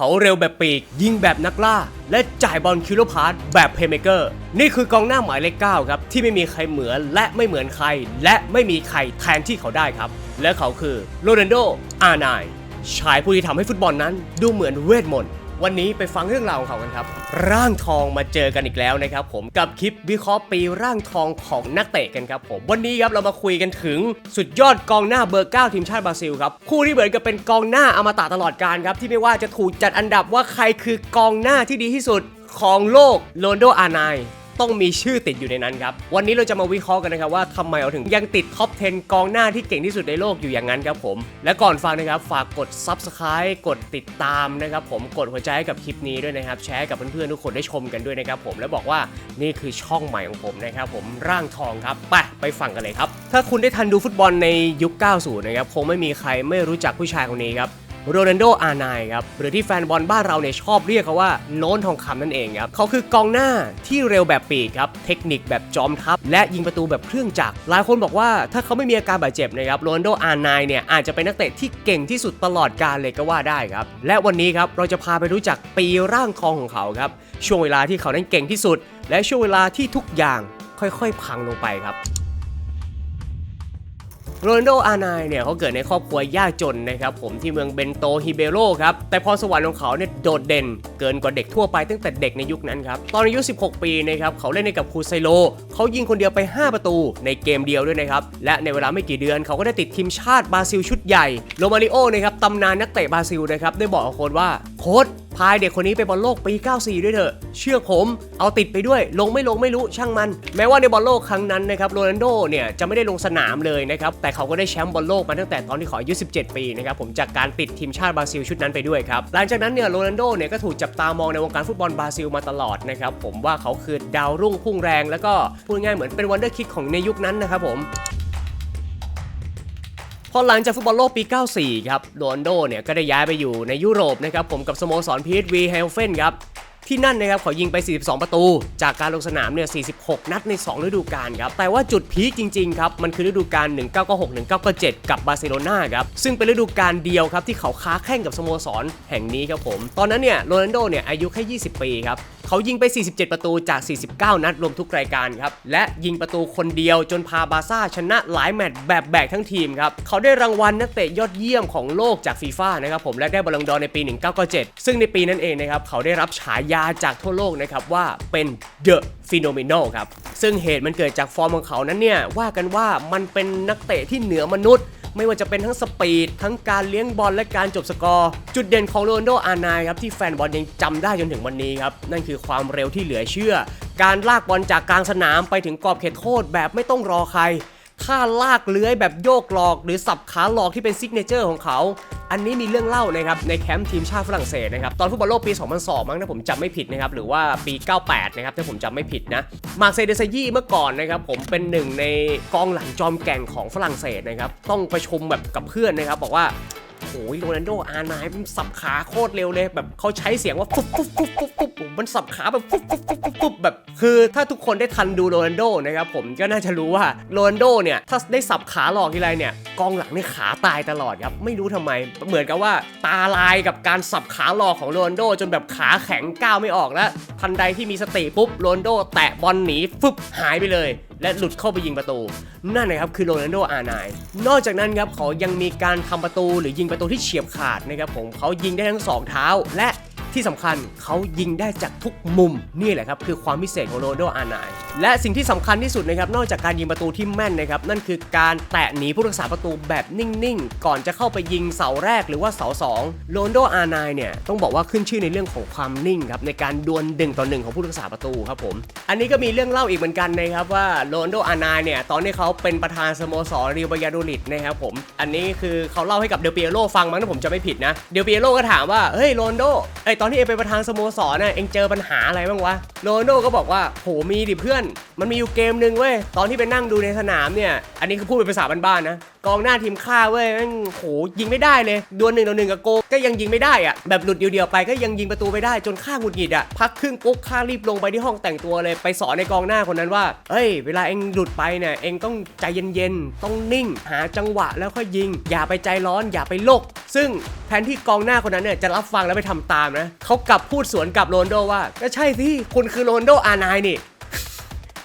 เขาเร็วแบบปีก ยิงแบบนักล่า และจ่ายบอลคิโลพาร์ตแบบเพย์เมเกอร์ นี่คือกองหน้าหมายเลขเก้าครับ ที่ไม่มีใครเหมือนและไม่เหมือนใคร และไม่มีใครแทนที่เขาได้ครับ และเขาคือโรนัลโดอาร์ไนชายผู้ที่ทำให้ฟุตบอลนั้นดูเหมือนเวทมนต์ วันนี้ไปฟังเรื่องราวของเขากันครับ ร่างทองมาเจอกันอีกแล้วนะครับผมกับคลิปวิเคราะห์ปีร่างทองของนักเตะกันครับผมวันนี้ครับเรามาคุยกันถึงสุดยอดกองหน้าเบอร์ 9 ทีมชาติบราซิลครับคู่ที่เหมือนกับเป็นกองหน้าอมตะตลอดการครับที่ไม่ว่าจะถูกจัดอันดับว่าใครคือกองหน้าที่ดีที่สุดของโลกโรนโดอาร์ไน ต้องมีชื่อติดอยู่ในนั้นครับ วันนี้เราจะมาวิเคราะห์กันนะครับว่าทำไมเราถึงยังติดท็อป 10 กองหน้าที่เก่งที่สุดในโลกอยู่อย่างนั้นครับผม และก่อนฟังนะครับฝากกด Subscribe กดติดตามนะครับผมกดหัวใจให้กับคลิปนี้ด้วยนะครับแชร์กับเพื่อนๆทุกคนได้ชมกันด้วยนะครับผมและบอกว่านี่คือช่องใหม่ของผมนะครับผมร่างทองครับไปไปฟังกันเลยครับถ้าคุณได้ทันดูฟุตบอลในยุค 90 นะครับคงไม่มีใครไม่รู้จักผู้ชายคนนี้ครับ โรนัลโดอาร์ไนครับหรือที่แฟนบอลบ้านเราเนี่ยชอบเรียกเขาว่าโน้นทองคำนั่นเองครับเขาคือกองหน้าที่เร็วแบบปีกครับเทคนิคแบบจอมทัพ และยิงประตูแบบเครื่องจักรหลายคนบอกว่าถ้าเขาไม่มีอาการบาดเจ็บนะครับโรนัลโดอาร์ไนเนี่ยอาจจะเป็นนักเตะที่เก่งที่สุดตลอดกาลเลยก็ว่าได้ครับและวันนี้ครับเราจะพาไปรู้จักปีร่างทองของเขาครับช่วงเวลาที่เขานั้นเก่งที่สุด และช่วงเวลาที่ทุกอย่างค่อยๆ พังลงไปครับ โรนัลโดอาร์ไนเนี่ยเขาเกิดในครอบครัวยากจนนะครับผมที่เมืองเบนโตฮิเบโรครับ แต่พรสวรรค์ของเขาเนี่ยโดดเด่น เกินกว่าเด็กทั่วไปตั้งแต่เด็กในยุคนั้นครับ ตอนอายุ 16 ปีนะครับเขาเล่นในกับคูไซโล เขายิงคนเดียวไป 5 ประตูในเกมเดียวด้วยนะครับ และในเวลาไม่กี่เดือนเขาก็ได้ติดทีมชาติบราซิลชุดใหญ่โรมาริโอนะครับตำนานนักเตะบราซิลนะครับได้บอกกับโค้ชว่าโค้ช พายเด็กคนนี้ไปบอลโลกปี 94 ด้วยเถอะ เชื่อผม เอาติดไปด้วย ลงไม่ลงไม่รู้ช่างมัน แม้ว่าในบอลโลกครั้งนั้นนะครับโรนัลโดเนี่ยจะไม่ได้ลงสนามเลยนะครับ แต่เขาก็ได้แชมป์บอลโลกมาตั้งแต่ตอนที่เขาอายุ 17 ปีนะครับผมจากการติดทีมชาติบราซิลชุดนั้นไปด้วยครับ หลังจากนั้นเนี่ยโรนัลโดเนี่ยก็ถูกจับตามองในวงการฟุตบอลบราซิลมาตลอดนะครับผมว่าเขาคือดาวรุ่งพุ่งแรง แล้วก็พูดง่ายๆเหมือนเป็นวันเดอร์คิดของในยุคนั้นนะครับผม พอหลังจากฟุตบอลโลกปี 94 ครับโรนโดเนี่ยก็ได้ย้ายไปอยู่ในยุโรปนะครับผมกับสโมสรพีทวีเฮลเฟนครับที่นั่นนะครับเขายิงไป 42 ประตู จากการลงสนามเนี่ย 46 นัดใน 2 ฤดูกาลครับ แต่ว่าจุดพีคจริง ๆ ครับ มันคือฤดูกาล 1996-1997 กับบาร์เซโลนาครับ ซึ่งเป็นฤดูกาลเดียวครับ ที่เขาค้าแข่งกับสโมสรแห่งนี้ครับผม ตอนนั้นเนี่ยโรนัลโดเนี่ยอายุแค่ 20 ปีครับ เขายิงไป 47 ประตูจาก 49 นัดรวมทุกรายการครับ และยิงประตูคนเดียวจนพาบาซ่าชนะหลายแมตช์แบบแบกทั้งทีมครับ เขาได้รางวัลนักเตะยอดเยี่ยมของโลกจากฟีฟ่านะครับผมและได้บอลลงดอในปี 1997 ซึ่งในปีนั้นเองนะครับเขาได้รับฉายาจากทั่วโลกนะครับว่าเป็น ฟีโนเมนอลครับ ซึ่งเหตุมันเกิดจากฟอร์มของเขานั้นเนี่ยว่ากันว่ามันเป็นนักเตะที่เหนือมนุษย์ ไม่ว่าจะเป็นทั้งสปีด ทั้งการเลี้ยงบอลและการจบสกอร์ จุดเด่นของโรนโดอาร์ไนครับที่แฟนบอลยังจำได้จนถึงวันนี้ครับ นั่นคือความเร็วที่เหลือเชื่อ การลากบอลจากกลางสนามไปถึงกรอบเขตโทษแบบไม่ต้องรอใคร ท่าลากเลื้อยแบบโยกหลอก หรือสับขาหลอกที่เป็นซิกเนเจอร์ของเขา อันนี้มีเรื่องเล่านะครับในแคมป์ทีมชาติฝรั่งเศสนะครับตอนฟุตบอลโลกปี 2002 มั้งถ้าผมจำไม่ผิดนะครับหรือว่าปี 98 นะครับถ้าผมจำไม่ผิดนะมาร์เซเดซายี่เมื่อก่อนนะครับผมเป็นหนึ่งในกองหลังจอมแก่งของฝรั่งเศสนะครับต้องประชุมแบบกับเพื่อนนะครับบอกว่า โอ้ยโรนัลโดอาร์ไนมันสับขาโคตรเร็วเลย แบบเขาใช้เสียงว่าฟุบฟุบฟุบฟุบฟุบมันสับขาแบบฟุบฟุบฟุบฟุบฟุบแบบ คือถ้าทุกคนได้ทันดูโรนัลโดนะครับผมก็น่าจะรู้ว่าโรนัลโดเนี่ยถ้าได้สับขาหลอกทีไรเนี่ยกองหลังเนี่ยขาตายตลอดครับไม่รู้ทำไม เหมือนกับว่าตาลายกับการสับขาหลอกของโรนัลโดจนแบบขาแข็งก้าวไม่ออกแล้ว ทันใดที่มีสติปุ๊บโรนัลโดแตะบอลหนีฟึบหายไปเลย และหลุดเข้าไปยิงประตู นั่นนะครับคือโรนัลโดอาร์ไนนอกจากนั้นครับเขายังมีการทำประตูหรือยิงประตูที่เฉียบขาดนะครับผมเขายิงได้ทั้งสองเท้า และ ที่สำคัญเขายิงได้จากทุกมุมนี่แหละครับคือความพิเศษของโรนโดอาร์ไนและสิ่งที่สำคัญที่สุดนะครับนอกจากการยิงประตูที่แม่นนะครับนั่นคือการแตะหนีผู้รักษาประตูแบบนิ่งๆ ก่อนจะเข้าไปยิงเสาแรกหรือว่าเสาสองโรนโดอาร์ไนเนี่ยต้องบอกว่าขึ้นชื่อในเรื่องของความนิ่งครับในการดวลดึงต่อหนึ่งของผู้รักษาประตูครับผมอันนี้ก็มีเรื่องเล่าอีกเหมือนกันนะครับว่าโรนโดอาร์ไนเนี่ยตอนที่เขาเป็นประธานสโมสรเรียวบายาโดลิดนะครับผมอันนี้คือเขาเล่าให้กับเดลเปียโรฟังมั้งถ้าผมจะไม่ผิดนะเดลเปียโรก็ถามว่าเฮ้ยโรนโดไอตอนอนที่เองเป็นประธานสโมสรน่ะเองเจอปัญหาอะไรบ้างวะโรนโดก็บอกว่าโหมีดิเพื่อน มันมีอยู่เกมหนึ่งเว้ยตอนที่ไปนั่งดูในสนามเนี่ย อันนี้คือพูดเป็นภาษาบ้านๆนะ กองหน้าทีมข้าเว้ยแม่งโหยิงไม่ได้เลยดวลหนึ่งต่อหนึ่งกับโกก็ยังยิงไม่ได้อะแบบหลุดเดียวๆไปก็ยังยิงประตูไม่ได้จนข้าหงุดหงิดอะพักครึ่งปุ๊บข้ารีบลงไปที่ห้องแต่งตัวเลยไปสอนในกองหน้าคนนั้นว่าเอ้ย เวลาเองหลุดไปเนี่ยเองต้องใจเย็นๆต้องนิ่ง หาจังหวะแล้วค่อยยิง อย่าไปใจร้อนอย่าไปโลก ซึ่งแทนที่กองหน้าคนนั้นเนี่ยจะรับฟังแล้วไปทำตามนะเขากลับพูดสวนกับโรนโดว่าก็ใช่สิคุณคือโรนโดอาร์ไนน์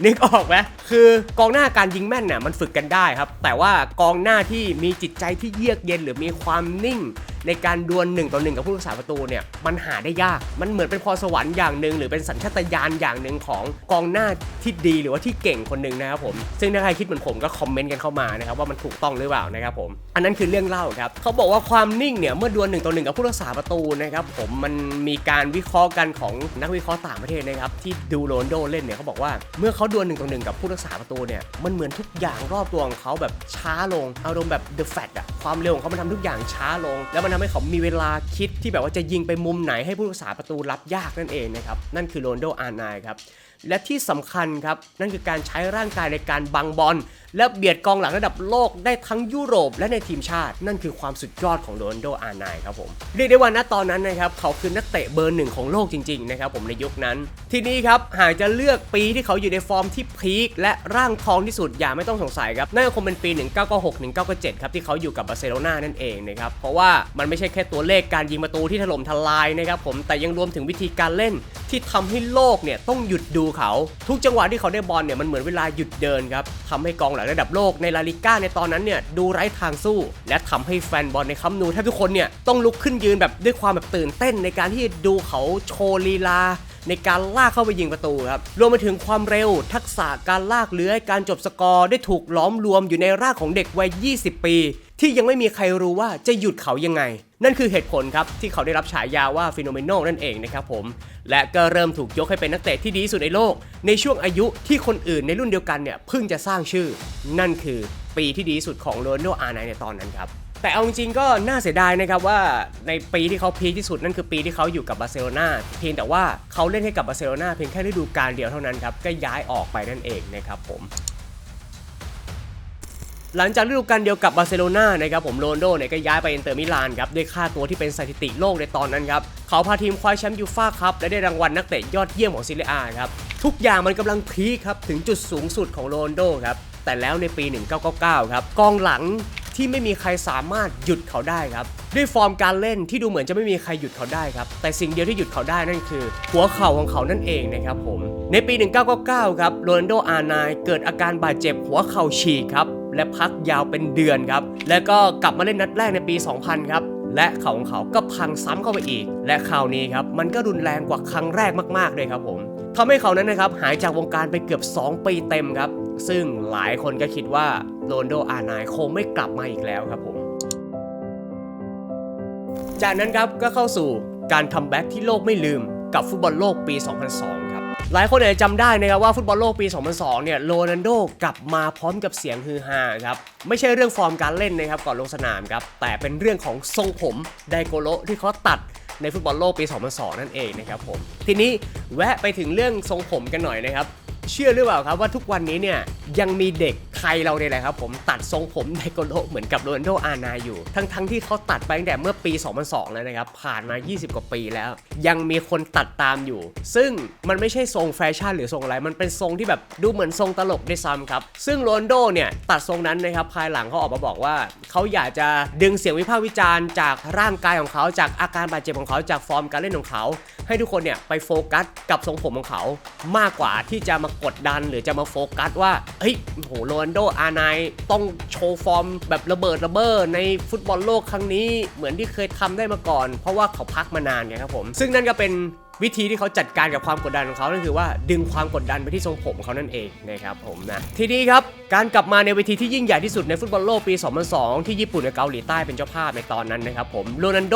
นึกออกไหมคือกองหน้าการยิงแม่นเนี่ยมันฝึกกันได้ครับ แต่ว่ากองหน้าที่มีจิตใจที่เยือกเย็นหรือมีความนิ่ง ในการดวลหนึ่งต่อหนึ่งกับผู้รักษาประตูเนี่ยมันหาได้ยากมันเหมือนเป็นพรสวรรค์อย่างหนึ่งหรือเป็นสัญชาตญาณอย่างหนึ่งของกองหน้าที่ดีหรือว่าที่เก่งคนหนึ่งนะครับผมซึ่งถ้าใครคิดเหมือนผมก็คอมเมนต์กันเข้ามานะครับว่ามันถูกต้องหรือเปล่านะครับผมอันนั้นคือเรื่องเล่าครับเขาบอกว่าความนิ่งเนี่ยเมื่อดวลหนึ่งต่อหนึ่งกับผู้รักษาประตูนะครับผมมันมีการวิเคราะห์กันของนักวิเคราะห์ต่างประเทศนะครับที่ดูโรนโดเล่นเนี่ยเขาบอกว่าเมื่อเขาดวลหนึ่งต่อหนึ่งกับผู้รักษาประตูเนี่ยมันเหมือนทุกอย่างรอบตัวของเขาแบบช้าลงอารมณ์แบบ the fat อะความเร็วของเขามันทำทุกอย่างช้าลงแล้วมันทำให้เขามีเวลาคิดที่แบบว่าจะยิงไปมุมไหนให้ผู้รักษาประตูรับยากนั่นเองนะครับ นั่นคือโรนลโดอาร์นายครับ และที่สำคัญครับ นั่นคือการใช้ร่างกายในการบังบอล และเบียดกองหลังระดับโลกได้ทั้งยุโรปและในทีมชาติ นั่นคือความสุดยอดของโรนโดอาร์ไนครับผมเรียกได้ว่าณตอนนั้นนะครับเขาคือนักเตะเบอร์หนึ่งของโลกจริงๆนะครับผมในยุคนั้น ทีนี้ครับหากจะเลือกปีที่เขาอยู่ในฟอร์มที่พีคและร่างทองที่สุดอย่าไม่ต้องสงสัยครับนั่นก็คงเป็นปี 1996 1997 ครับที่เขาอยู่กับบาร์เซโลนานั่นเองนะครับเพราะว่ามันไม่ใช่แค่ตัวเลขการยิงประตูที่ถล่มทลายนะครับผมแต่ยังรวมถึงวิธีการเล่นที่ทำให้โลกเนี่ยต้องหยุดดูเขา ทุกจังหวะที่เขาได้บอลเนี่ยมันเหมือนเวลาหยุดเดินครับทำให้กองหลังระดับโลกในลาลิก้าในตอนนั้นเนี่ยดูไร้ทางสู้ และทำให้แฟนบอลในคัมนูแทบทุกคนเนี่ยต้องลุกขึ้นยืนแบบด้วยความแบบตื่นเต้นในการที่ดูเขาโชว์ลีลา ในการลากเข้าไปยิงประตูครับรวมไปถึงความเร็วทักษะการลากเลื้อยการจบสกอร์ได้ถูกล้อมรวมอยู่ในร่างของเด็กวัย 20 ปี ที่ยังไม่มีใครรู้ว่าจะหยุดเขายังไง นั่นคือเหตุผลครับที่เขาได้รับฉายาว่าฟิโนเมโนนั่นเองนะครับผม และก็เริ่มถูกยกให้เป็นนักเตะที่ดีสุดในโลก ในช่วงอายุที่คนอื่นในรุ่นเดียวกันเนี่ยเพิ่งจะสร้างชื่อ นั่นคือปีที่ดีสุดของโรนลโดอาร์ไนในตอนนั้นครับ แต่เอาจริงๆก็น่าเสียดายนะครับว่าในปีที่เขาพีคที่สุดนั่นคือปีที่เขาอยู่กับบาร์เซโลนาเพียงแต่ว่าเขาเล่นให้กับบาร์เซโลนาเพียงแค่ฤดูกาลเดียวเท่านั้นครับก็ย้ายออกไปนั่นเองนะครับผมหลังจากฤดูกาลเดียวกับบาร์เซโลนานะครับผมโรนโดเนี่ยก็ย้ายไปอินเตอร์มิลานครับด้วยค่าตัวที่เป็นสถิติโลกในตอนนั้นครับเขาพาทีมคว้าแชมป์ยูฟ่าคัพและได้รางวัลนักเตะยอดเยี่ยมของซีเรียอาครับทุกอย่างมันกำลังพีคครับถึงจุดสูงสุดของโรนโดครับแต่แล้วในปี 1999 ครับกองหลัง ที่ไม่มีใครสามารถหยุดเขาได้ครับ ด้วยฟอร์มการเล่นที่ดูเหมือนจะไม่มีใครหยุดเขาได้ครับ แต่สิ่งเดียวที่หยุดเขาได้นั่นคือ หัวเข่าของเขานั่นเองนะครับผม ในปี 1999 ครับโรนัลโดอาร์ไนน์เกิดอาการบาดเจ็บหัวเข่าฉีกครับ และพักยาวเป็นเดือนครับ แล้วก็กลับมาเล่นนัดแรกในปี 2000 ครับและเข่าของเขาก็พังซ้ำเข้าไปอีก และคราวนี้ครับมันก็รุนแรงกว่าครั้งแรกมากๆเลยครับผมทำให้เขานั้นนะครับหายจากวงการไปเกือบ 2 ปีเต็มครับ ซึ่งหลายคนก็คิดว่า โรนโดอาร์ไนน์คงไม่กลับมาอีกแล้วครับผม จากนั้นครับก็เข้าสู่การคัมแบ็กที่โลกไม่ลืมกับฟุตบอลโลกปี 2002 ครับ หลายคนอาจจะจำได้นะครับว่าฟุตบอลโลกปี 2002 เนี่ยโรนัลโดกลับมาพร้อมกับเสียงฮือฮาครับ ไม่ใช่เรื่องฟอร์มการเล่นนะครับก่อนลงสนามครับ แต่เป็นเรื่องของทรงผมไดโกโลที่เขาตัดในฟุตบอลโลกปี 2002 นั่นเองนะครับผม ทีนี้แวะไปถึงเรื่องทรงผมกันหน่อยนะครับ เชื่อหรือเปล่าครับว่าทุกวันนี้เนี่ยยังมีเด็กไทยเราเนี่ยแหละครับผมตัดทรงผมไดโกโลเหมือนกับโรนโดอานน์อยู่ ทั้งๆที่เขาตัดไปตั้งแต่เมื่อปี 2002 แล้วนะครับ ผ่านมา 20 กว่าปีแล้ว ยังมีคนตัดตามอยู่ ซึ่งมันไม่ใช่ทรงแฟชั่นหรือทรงอะไร มันเป็นทรงที่แบบดูเหมือนทรงตลกด้วยซ้ำครับ ซึ่งโรนโดเนี่ยตัดทรงนั้นนะครับภายหลังเขาออกมาบอกว่าเขาอยากจะดึงเสียงวิพากษ์วิจารณ์จากร่างกายของเขาจากอาการบาดเจ็บของเขาจากฟอร์มการเล่นของเขา ให้ทุกคนเนี่ยไปโฟกัสกับทรงผมของเขา มากกว่าที่จะมากดดัน หรือจะมาโฟกัสว่าเฮ้ยโหโรนโดอาร์ไนน์ต้องโชว์ฟอร์มแบบระเบิดระเบ้อในฟุตบอลโลกครั้งนี้เหมือนที่เคยทำได้มาก่อน เพราะว่าเขาพักมานานไงครับผม ซึ่งนั่นก็เป็นวิธีที่เขาจัดการกับความกดดันของเขานั่นคือว่าดึงความกดดันไปที่ทรงผมเขานั่นเองนะครับผมนะทีนี้ครับการกลับมาในเวทีที่ยิ่งใหญ่ที่สุดในฟุตบอลโลกปี 2002 ที่ญี่ปุ่นกับเกาหลีใต้เป็นเจ้าภาพในตอนนั้นนะครับผมโรนัลโด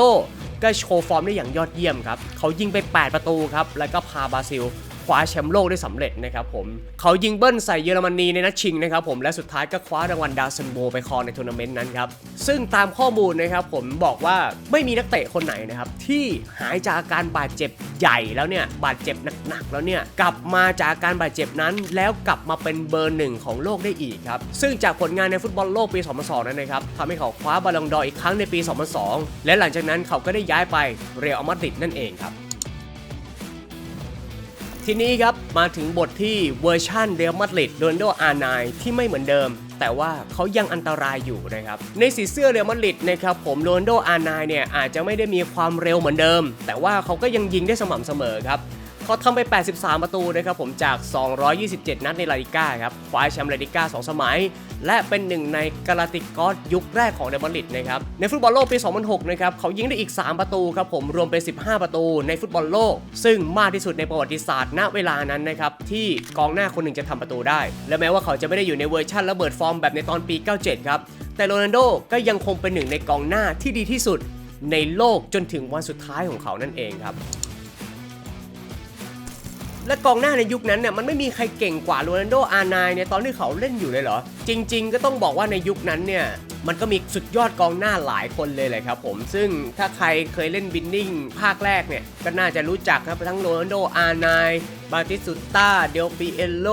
ก็โชว์ฟอร์มได้อย่างยอดเยี่ยมครับเขายิงไป 8 ประตูครับแล้วก็พาบราซิล คว้าแชมป์โลกได้สำเร็จนะครับผมเขายิงเบิ้ลใส่เยอรมนีในนัดชิงนะครับผมและสุดท้ายก็คว้ารางวัลดาวซันโบไปครองในทัวร์นาเมนต์นั้นครับซึ่งตามข้อมูลนะครับผมบอกว่าไม่มีนักเตะคนไหนนะครับที่หายจากอาการบาดเจ็บใหญ่แล้วเนี่ยบาดเจ็บหนักๆแล้วเนี่ยกลับมาจากอาการบาดเจ็บนั้น แล้วกลับมาเป็นเบอร์หนึ่งของโลกได้อีกครับซึ่งจากผลงานในฟุตบอลโลกปี 2002 นั้นนะครับทำให้เขาคว้าบอลลงดออีกครั้งในปี 2002 และหลังจากนั้นเขาก็ได้ย้ายไปเรอัลมาดริดนั่นเองครับ ทีนี้ครับมาถึงบทที่เวอร์ชันเรอัลมาดริดโรนโดอาร์ไนที่ไม่เหมือนเดิม แต่ว่าเขายังอันตรายอยู่นะครับในสีเสื้อเรอัลมาดริดนะครับผมโรนโดอาร์ไนเนี่ยอาจจะไม่ได้มีความเร็วเหมือนเดิม แต่ว่าเขาก็ยังยิงได้สม่ำเสมอครับเขาทำไป 83 ประตูนะครับผมจาก 227 นัดในลาลิก้าครับคว้าแชมป์ลาลิก้า 2 สมัย และเป็นหนึ่งในกาลาติกอสยุคแรกของเรอัลมาดริดนะครับ ในฟุตบอลโลกปี 2006 นะครับเขายิงได้อีก 3 ประตูครับผมรวมเป็น 15 ประตูในฟุตบอลโลก ซึ่งมากที่สุดในประวัติศาสตร์ณเวลานั้นนะครับที่กองหน้าคนหนึ่งจะทำประตูได้ และแม้ว่าเขาจะไม่ได้อยู่ในเวอร์ชันระเบิดฟอร์มแบบในตอนปี 97 ครับแต่โรนัลโดก็ยังคงเป็นหนึ่งในกองหน้าที่ดีที่สุดในโลกจนถึงวันสุดท้ายของเขานั่นเองครับ และกองหน้าในยุคนั้นเนี่ยมันไม่มีใครเก่งกว่าโรนัลโดอาร์ไนเนี่ยตอนที่เขาเล่นอยู่เลยเหรอ จริง ๆ ก็ต้องบอกว่าในยุคนั้นเนี่ยมันก็มีสุดยอดกองหน้าหลายคนเลยแหละครับผม ซึ่งถ้าใครเคยเล่นบินนิ่งภาคแรกเนี่ยก็น่าจะรู้จักครับทั้งโรนัลโดอาร์ไน บาติสตุต้าเดลปิเอโล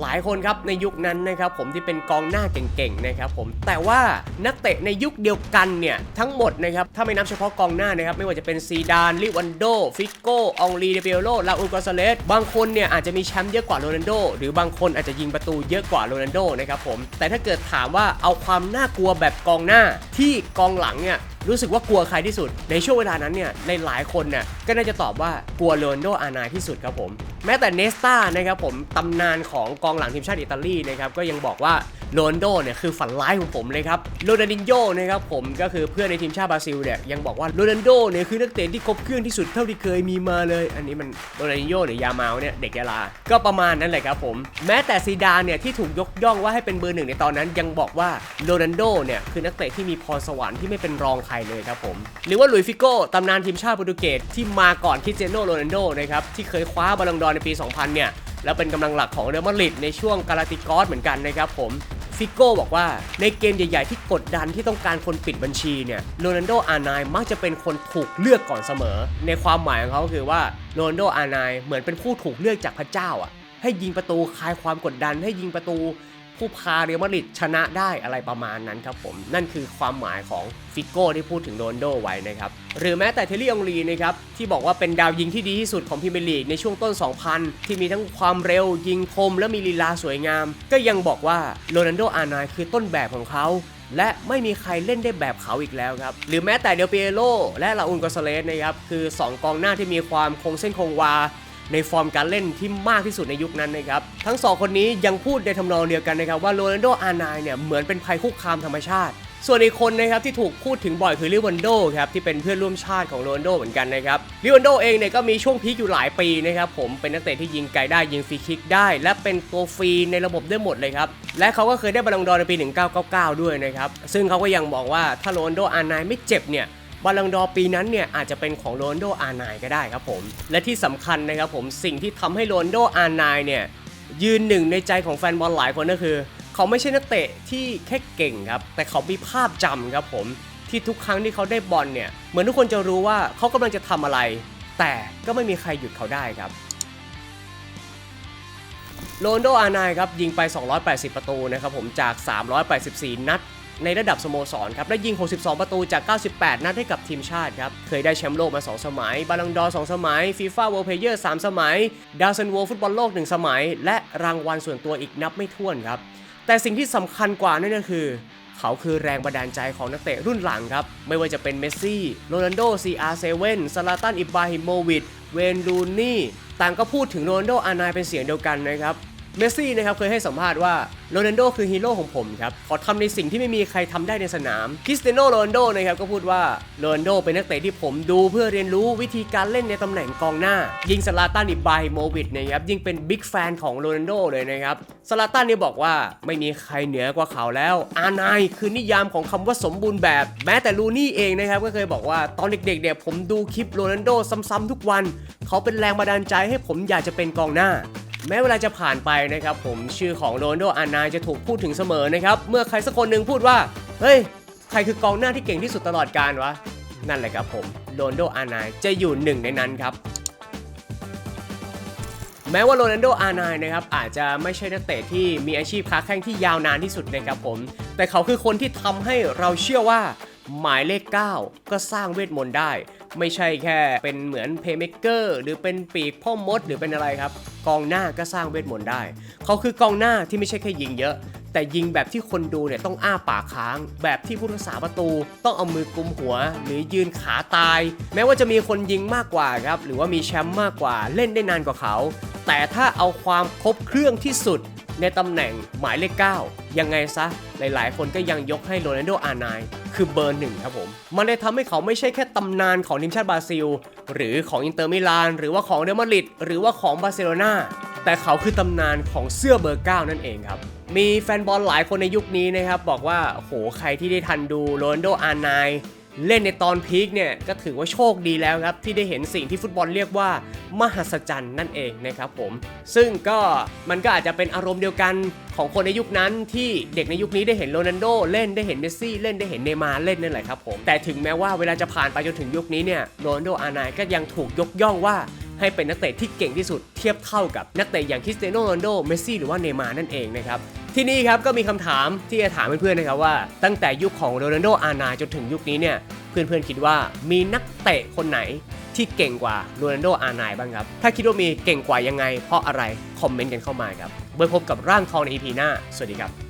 หลายคนครับในยุคนั้นนะครับผมที่เป็นกองหน้าเก่งๆนะครับผมแต่ว่านักเตะในยุคเดียวกันเนี่ยทั้งหมดนะครับถ้าไม่นับเฉพาะกองหน้านะครับไม่ว่าจะเป็นซีดานลิวันโดฟิโกองลีเดเปโลลาอูกาซาเลสบางคนเนี่ยอาจจะมีแชมป์เยอะกว่าโรนัลโดหรือบางคนอาจจะยิงประตูเยอะกว่าโรนัลโดนะครับผมแต่ถ้าเกิดถามว่าเอาความน่ากลัวแบบกองหน้าที่กองหลังเนี่ยรู้สึกว่ากลัวใครที่สุดในช่วงเวลานั้นเนี่ยในหลายคนเนี่ย ก็น่าจะตอบว่ากลัวโรนโดอาร์ไนที่สุดครับผม แม้แต่เนสตานะครับผมตำนานของกองหลังทีมชาติอิตาลีนะครับก็ยังบอกว่าโรนโดเนี่ยคือฝันร้ายของผมเลยครับโรนัลดินโญนะครับผมก็คือเพื่อนในทีมชาติบราซิลเนี่ยยังบอกว่าโรนัลโดเนี่ยคือนักเตะที่ครบเครื่องที่สุดเท่าที่เคยมีมาเลย อันนี้มันโรนัลดินโญหรือยาเมาเนี่ยเด็กยาลา ก็ประมาณนั้นแหละครับผม แม้แต่ซีดานเนี่ยที่ถูกยกย่องว่าให้เป็นเบอร์หนึ่งในตอนนั้นยังบอกว่าโรนัลโดเนี่ยคือนักเตะที่มีพรสวรรค์ที่ไม่เป็นรองใครเลยครับผมหรือว่าลุยฟิโก้ตำนานทีมชาติโปรตุเกสที่มาก่อนคริสเตียโนโรนัลโดนะครับที่เคยคว้าบอลลงดอร์ในปี 2000 เนี่ย แล้วเป็นกำลังหลักของเรอัลมาดริดในช่วงกาลาติกอสเหมือนกันนะครับผมฟิโก้บอกว่าในเกมใหญ่ ๆ ที่กดดันที่ต้องการคนปิดบัญชีเนี่ยโรนัลโดอาร์ไนมักจะเป็นคนถูกเลือกก่อนเสมอ ในความหมายของเขาคือว่าโรนัลโดอาร์ไนเหมือนเป็นผู้ถูกเลือกจากพระเจ้าอะให้ยิงประตูคลายความกดดันให้ยิงประตู ผู้พาเรอัลมาดริดชนะได้อะไรประมาณนั้นครับผมนั่นคือความหมายของฟิโก้ที่พูดถึงโรนโดไว้นะครับหรือแม้แต่เทลลี่องลีนะครับที่บอกว่าเป็นดาวยิงที่ดีที่สุดของพรีเมียร์ลีกในช่วงต้น 2000 ที่มีทั้งความเร็วยิงคม และมีลีลาสวยงาม ก็ยังบอกว่าโรนัลโดอาร์ไนคือต้นแบบของเขาและไม่มีใครเล่นได้แบบเขาอีกแล้วครับ หรือแม้แต่เดลเปียโลและลาอุนกอสเลสนะครับ คือ 2 กองหน้าที่มีความคงเส้นคงวา ในฟอร์มการเล่นที่มากที่สุดในยุคนั้นนะครับ ทั้งสองคนนี้ยังพูดในทำนองเดียวกันนะครับว่าโรนัลโดอาร์ไนเนี่ยเหมือนเป็นภัยคุกคามธรรมชาติส่วนอีกคนนะครับที่ถูกพูดถึงบ่อยคือลิวันโดครับที่เป็นเพื่อนร่วมชาติของโรนัลโดเหมือนกันนะครับลิวันโดเองเนี่ยก็มีช่วงพีคอยู่หลายปีนะครับผมเป็นนักเตะที่ยิงไกลได้ยิงฟรีคิกได้ และเป็นตัวฟรีในระบบได้หมดเลยครับและเขาก็เคยได้บอลลงดอในปี 1999 ด้วยนะครับซึ่งเขาก็ยังบอกว่าถ้าโรนัลโดอาร์ไนไม่เจ็บเนี่ย บอลลังดอปีนั้นเนี่ยอาจจะเป็นของโรนโดอาร์ไนก็ได้ครับผม และที่สำคัญนะครับผมสิ่งที่ทำให้โรนโดอาร์ไนเนี่ยยืนหนึ่งในใจของแฟนบอลหลายคนก็คือ เขาไม่ใช่นักเตะที่แค่เก่งครับ แต่เขามีภาพจำครับผมที่ทุกครั้งที่เขาได้บอลเนี่ยเหมือนทุกคนจะรู้ว่าเขากำลังจะทำอะไร แต่ก็ไม่มีใครหยุดเขาได้ครับโรนโดอาร์ไนครับยิงไป 280 ประตูนะครับผมจาก 384 นัด ในระดับสโมสรครับ และยิง 62 ประตูจาก 98 นัดให้กับทีมชาติครับ เคยได้แชมป์โลกมา 2 สมัย บาลังดอร์ 2 สมัย ฟีฟ่าเวิลด์เพลเยอร์ 3 สมัย ดาวซันโวฟุตบอลโลก 1 สมัย และรางวัลส่วนตัวอีกนับไม่ถ้วนครับ แต่สิ่งที่สำคัญกว่านั่นก็คือ เขาคือแรงบันดาลใจของนักเตะรุ่นหลังครับ ไม่ว่าจะเป็นเมสซี่ โรนัลโด CR7 ซาลาตัน อิบราฮิโมวิช เวน รูนี่ ต่างก็พูดถึงโรนัลโด อาร์ไนเป็นเสียงเดียวกันนะครับ เมสซี่นะครับเคยให้สัมภาษณ์ว่าโรนัลโดคือฮีโร่ของผมครับขอทำในสิ่งที่ไม่มีใครทำได้ในสนามคริสเตียโนโรนัลโดนะครับก็พูดว่าโรนัลโดเป็นนักเตะที่ผมดูเพื่อเรียนรู้วิธีการเล่นในตำแหน่งกองหน้า ยิงสลาตันอิบาฮิโมวิชนะครับยิ่งเป็นบิ๊กแฟนของโรนัลโดเลยนะครับสลาตันเนี่ยบอกว่าไม่มีใครเหนือกว่าเขาแล้ว อานายคือนิยามของคำว่าสมบูรณ์แบบ แม้แต่ลูนี่เองนะครับก็เคยบอกว่าตอนเด็กๆเนี่ยผมดูคลิปโรนัลโดซ้ำๆทุกวัน เขาเป็นแรงบันดาลใจให้ผมอยากจะเป็นกองหน้า แม้เวลาจะผ่านไปนะครับผมชื่อของโรนลโดอานายจะถูกพูดถึงเสมอนะครับ เมื่อใครสักคนหนึ่งพูดว่า เฮ้ย ใครคือกองหน้าที่เก่งที่สุดตลอดกาลวะ นั่นแหละครับผมโรนลโดอานายจะอยู่หนึ่งในนั้นครับ แม้ว่าโรนัลโดอาร์นน์นะครับอาจจะไม่ใช่นักเตะที่มีอาชีพค้าแข้งที่ยาวนานที่สุดนะครับผม แต่เขาคือคนที่ทำให้เราเชื่อว่าหมายเลข 9 ก็สร้างเวทมนต์ได้ ไม่ใช่แค่เป็นเหมือนเพย์เม k เกอร์หรือเป็นปีกพ่อมดหรือเป็นอะไรครับ กองหน้าก็สร้างเวทมนต์ได้ เขาคือกองหน้าที่ไม่ใช่แค่ยิงเยอะ แต่ยิงแบบที่คนดูเนี่ยต้องอ้าปากค้าง แบบที่ผู้รักษาประตู ต้องเอามือกุมหัว หรือยืนขาตาย แม้ว่าจะมีคนยิงมากกว่าครับหรือว่ามีแชมป์มากกว่าเล่นได้นานกว่าเขา แต่ถ้าเอาความครบเครื่องที่สุดในตำแหน่งหมายเลข 9 ยังไงซะ หลายๆ คนก็ยังยกให้โรนัลโดอาร์ไนคือเบอร์หนึ่งครับผม มันได้ทำให้เขาไม่ใช่แค่ตำนานของทีมชาติบราซิล หรือของอินเตอร์มิลาน หรือว่าของเรอัลมาดริดหรือว่าของบาร์เซโลนาแต่เขาคือตำนานของเสื้อเบอร์ 9 นั่นเองครับมีแฟนบอลหลายคนในยุคนี้นะครับบอกว่าโหใครที่ได้ทันดูโรนัลโดอาร์ไน เล่นในตอนพีคเนี่ยก็ถือว่าโชคดีแล้วครับ ที่ได้เห็นสิ่งที่ฟุตบอลเรียกว่า มหัศจรรย์นั่นเองนะครับผม ซึ่งก็มันก็อาจจะเป็นอารมณ์เดียวกันของคนในยุคนั้นที่เด็กในยุคนี้ได้เห็นโรนัลโดเล่นได้เห็นเมสซี่เล่นได้เห็นเนมาร์เล่นนั่นแหละครับผมแต่ถึงแม้ว่าเวลาจะผ่านไปจนถึงยุคนี้เนี่ยโรนัลโดอาร์ไนก็ยังถูกยกย่องว่าให้เป็นนักเตะที่เก่งที่สุดเทียบเท่ากับนักเตะอย่างคริสเตียโนโรนัลโด เมสซี่หรือว่าเนมาร์นั่นเองนะครับ ที่นี่ครับก็มีคำถามที่จะถามเพื่อนๆนะครับว่า ตั้งแต่ยุคของโรนัลโดอานาจนถึงยุคนี้เนี่ยเพื่อนๆคิดว่ามีนักเตะคนไหนที่เก่งกว่าโรนัลโดอาร์ไนบ้างครับ ถ้าคิดว่ามีเก่งกว่ายังไง เพราะอะไร คอมเมนต์กันเข้ามาครับไว้พบกับร่างทองใน EP หน้า สวัสดีครับ